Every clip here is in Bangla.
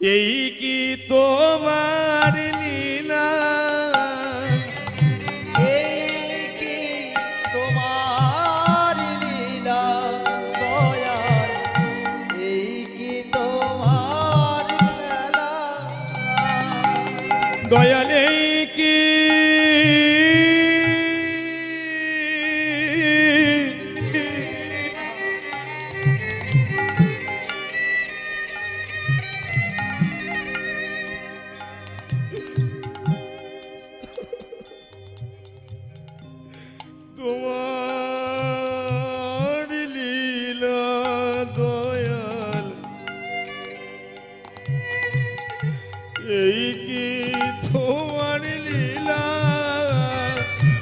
এই কি তোমার লীলা? এই কি তোমার লীলা দয়ার? এই কি দয়ালে কি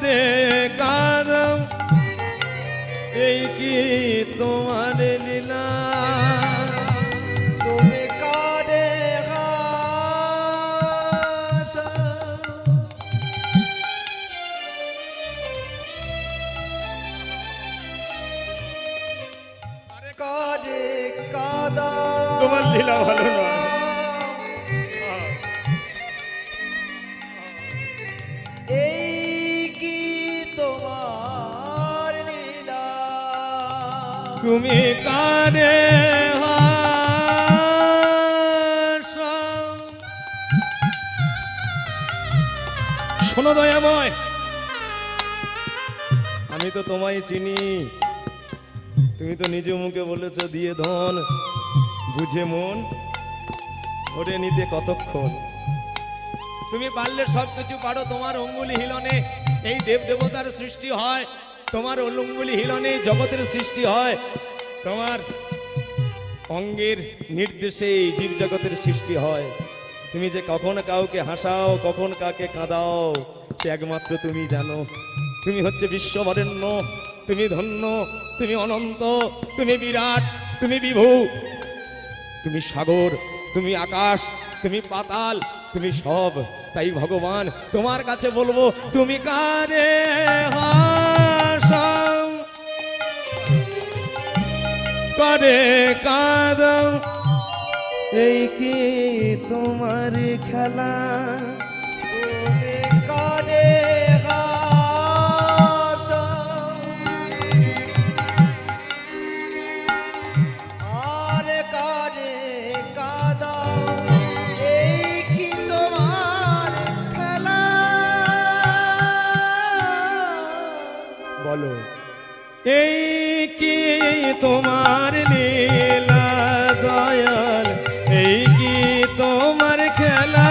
কারে কাদম এই কি তোমার লীলা? তুমি কারে কাদা? তোমার লীলা ভালো নয়। তুমি কানে শোনো দয়াময়, আমি তো তোমায় চিনি। তুমি তো নিজে মুখে বলেছ, দিয়ে ধন, বুঝে মন, ওরে নিতে কতক্ষণ? তুমি পারলে সবকিছু পারো, তোমার অঙ্গুলি হিলনে এই দেব দেবতার সৃষ্টি হয়। তোমার অঙ্গুলি হিলনে জগতের সৃষ্টি হয়। তোমার অঙ্গের নির্দেশে জীব জগতের সৃষ্টি হয়। তুমি যে কখন কাউকে হাসাও, কখন কাকে কাঁদাও, সে একমাত্র তুমি জানো। তুমি হচ্ছে বিশ্ববরেণ্য, তুমি ধন্য, তুমি অনন্ত, তুমি বিরাট, তুমি বিভু। তুমি সাগর, তুমি আকাশ, তুমি পাতাল, তুমি সব। তাই ভগবান, তোমার কাছে বলব, তুমি কারে হাসাও করে কাঁদাও এই কি তোমার খেলা? তুমি কারে হাসা। আর কারে এই কি তোমার খেলা? বলো। এই তোমার লীলা দয়াল এই কি তোমার খেলা?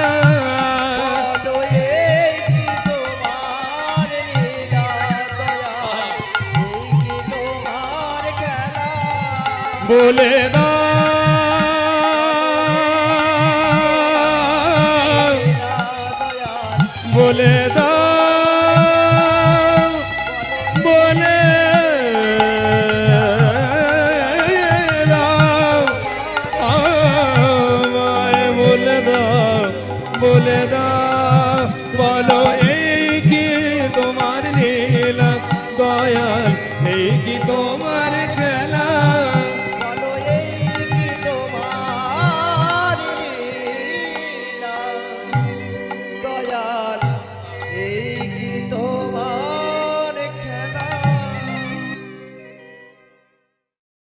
বলে এই দাও বলে দাও। বলো এই কি তোমার নীলা দয়াল? এই কি তোমার